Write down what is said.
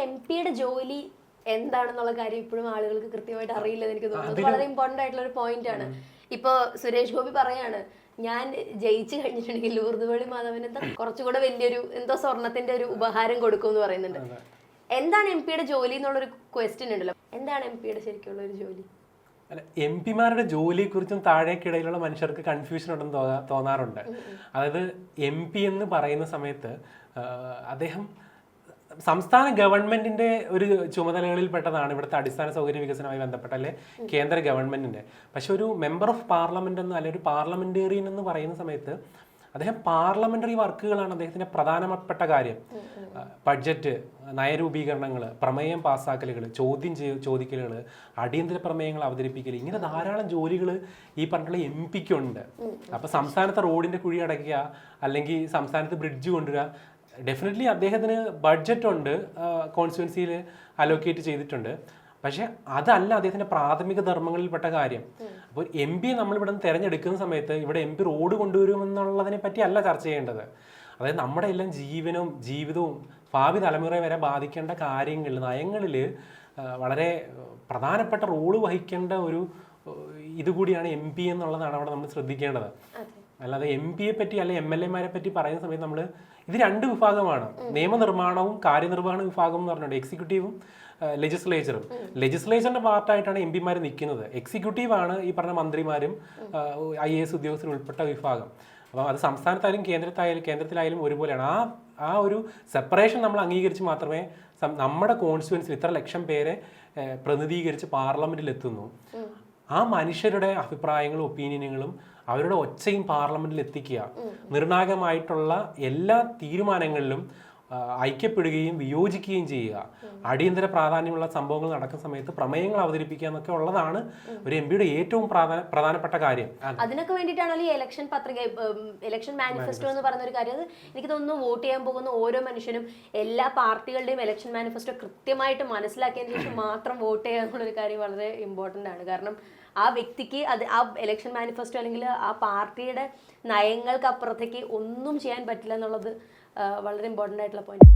M പിയുടെ ജോലി എന്താണെന്നുള്ള കാര്യം ഇപ്പോഴും ആളുകൾക്ക് കൃത്യമായിട്ട് അറിയില്ലെന്ന് എനിക്ക് തോന്നുന്നു. വളരെ ഇമ്പോർട്ടന്റ് ആയിട്ടുള്ള ഒരു പോയിന്റ് ആണ്. ഇപ്പൊ സുരേഷ് ഗോപി പറയാണ് ഞാൻ ജയിച്ചു കഴിഞ്ഞിട്ടുണ്ടെങ്കിൽ ലൂർദുവളി മാധവൻ എന്താ കുറച്ചുകൂടെ വലിയൊരു എന്തോ സ്വർണത്തിന്റെ ഒരു ഉപഹാരം കൊടുക്കും എന്ന് പറയുന്നുണ്ട് എന്താണ് എം പിയുടെ ജോലി എന്നുള്ളൊരു ക്വസ്റ്റ്യൻ ഉണ്ടല്ലോ. എന്താണ് എം പിയുടെ ശരിക്കുള്ള ഒരു ജോലി? അല്ല എം പിമാരുടെ ജോലിയെക്കുറിച്ചും താഴേക്കിടയിലുള്ള മനുഷ്യർക്ക് കൺഫ്യൂഷൻ ഉണ്ടെന്ന് തോന്നാ- തോന്നാറുണ്ട്. അതായത് എം പി എന്ന് പറയുന്ന സമയത്ത് അദ്ദേഹം സംസ്ഥാന ഗവൺമെന്റിന്റെ ഒരു ചുമതലകളിൽ പെട്ടതാണ് ഇവിടുത്തെ അടിസ്ഥാന സൗകര്യ വികസനവുമായി ബന്ധപ്പെട്ട അല്ലെ? കേന്ദ്ര ഗവൺമെന്റിന്റെ. പക്ഷെ ഒരു മെമ്പർ ഓഫ് പാർലമെന്റ് എന്ന് അല്ലെങ്കിൽ ഒരു പാർലമെന്റേറിയൻ എന്ന് പറയുന്ന സമയത്ത് അദ്ദേഹം പാർലമെന്ററി വർക്കുകളാണ് അദ്ദേഹത്തിന്റെ പ്രധാനപ്പെട്ട കാര്യം. ബഡ്ജറ്റ് നയരൂപീകരണങ്ങൾ പ്രമേയം പാസ്സാക്കലുകൾ ചോദ്യം ചോദിക്കലുകൾ അടിയന്തര പ്രമേയങ്ങൾ അവതരിപ്പിക്കൽ ഇങ്ങനെ ധാരാളം ജോലികൾ ഈ പറഞ്ഞിട്ടുള്ള എം പിക്കുണ്ട് അപ്പൊ സംസ്ഥാനത്തെ റോഡിന്റെ കുഴി അടയ്ക്കുക അല്ലെങ്കിൽ സംസ്ഥാനത്ത് ബ്രിഡ്ജ് കൊണ്ടുവരിക ഡെഫിനറ്റ്ലി അദ്ദേഹത്തിന് ബഡ്ജറ്റ് ഉണ്ട്. കോൺസ്റ്റുവൻസിയിൽ അലോക്കേറ്റ് ചെയ്തിട്ടുണ്ട്. പക്ഷെ അതല്ല അദ്ദേഹത്തിന്റെ പ്രാഥമിക ധർമ്മങ്ങളിൽപ്പെട്ട കാര്യം. അപ്പോൾ എം പി നമ്മളിവിടെ നിന്ന് തിരഞ്ഞെടുക്കുന്ന സമയത്ത് ഇവിടെ എം പി റോഡ് കൊണ്ടുവരുമെന്നുള്ളതിനെ പറ്റി അല്ല ചർച്ച ചെയ്യേണ്ടത്. അതായത് നമ്മുടെ എല്ലാം ജീവനും ജീവിതവും ഭാവി തലമുറ വരെ ബാധിക്കേണ്ട കാര്യങ്ങളിൽ നയങ്ങളിൽ വളരെ പ്രധാനപ്പെട്ട റോൾ വഹിക്കേണ്ട ഒരു ഇതുകൂടിയാണ് എം പി എന്നുള്ളതാണ് അവിടെ നമ്മൾ ശ്രദ്ധിക്കേണ്ടത്. അല്ലാതെ എം പിയെ പറ്റി അല്ലെ എം എൽ എമാരെ പറ്റി പറയുന്ന സമയത്ത് നമ്മൾ ഇത് രണ്ട് വിഭാഗമാണ്. നിയമനിർമ്മാണവും കാര്യനിർവഹണ വിഭാഗം എന്ന് പറഞ്ഞിട്ടുണ്ട്. എക്സിക്യൂട്ടീവും ലെജിസ്ലേച്ചറും ലെജിസ്ലേച്ചറിന്റെ പാർട്ടായിട്ടാണ് എം പിമാർ നിൽക്കുന്നത്. എക്സിക്യൂട്ടീവ് ആണ് ഈ പറഞ്ഞ മന്ത്രിമാരും ഐ എ എസ് ഉദ്യോഗസ്ഥരും ഉൾപ്പെട്ട വിഭാഗം. അപ്പം അത് സംസ്ഥാനത്തായാലും കേന്ദ്രത്തായാലും കേന്ദ്രത്തിലായാലും ഒരുപോലെയാണ്. ആ ആ ഒരു സെപ്പറേഷൻ നമ്മൾ അംഗീകരിച്ച് മാത്രമേ നമ്മുടെ കോൺസ്റ്റിറ്റ്യുവൻസിൽ ഇത്ര ലക്ഷം പേരെ പ്രതിനിധീകരിച്ച് പാർലമെന്റിൽ എത്തുന്നു. ആ മനുഷ്യരുടെ അഭിപ്രായങ്ങളും ഒപ്പീനിയനുകളും അവരുടെ ഒച്ചയും പാർലമെന്റിൽ എത്തിക്കുക നിർണായകമായിട്ടുള്ള എല്ലാ തീരുമാനങ്ങളിലും ഐക്യപ്പെടുകയും വിയോജിക്കുകയും ചെയ്യുക. അടിയന്തര പ്രാധാന്യമുള്ള സംഭവങ്ങൾ നടക്കുന്ന സമയത്ത് പ്രമേയങ്ങൾ അവതരിപ്പിക്കുക എന്നൊക്കെ ഉള്ളതാണ് ഒരു എം പിയുടെ ഏറ്റവും പ്രധാനപ്പെട്ട കാര്യം. അതിനൊക്കെ വേണ്ടിയിട്ടാണല്ലോ ഈ ഇലക്ഷൻ പത്രിക ഇലക്ഷൻ മാനിഫെസ്റ്റോ എന്ന് പറയുന്ന ഒരു കാര്യം. അത് എനിക്ക് തോന്നുന്നു വോട്ട് ചെയ്യാൻ പോകുന്ന ഓരോ മനുഷ്യനും എല്ലാ പാർട്ടികളുടെയും ഇലക്ഷൻ മാനിഫെസ്റ്റോ കൃത്യമായിട്ട് മനസ്സിലാക്കിയതിന് ശേഷം മാത്രം വോട്ട് ചെയ്യുക എന്നുള്ളൊരു കാര്യം വളരെ ഇമ്പോർട്ടന്റ് ആണ്. കാരണം ആ വ്യക്തിക്ക് അത് ആ ഇലക്ഷൻ മാനിഫെസ്റ്റോ അല്ലെങ്കിൽ ആ പാർട്ടിയുടെ നയങ്ങൾക്ക് അപ്പുറത്തേക്ക് ഒന്നും ചെയ്യാൻ പറ്റില്ല എന്നുള്ളത് വളരെ ഇമ്പോർട്ടന്റ് ആയിട്ടുള്ള പോയിന്റ്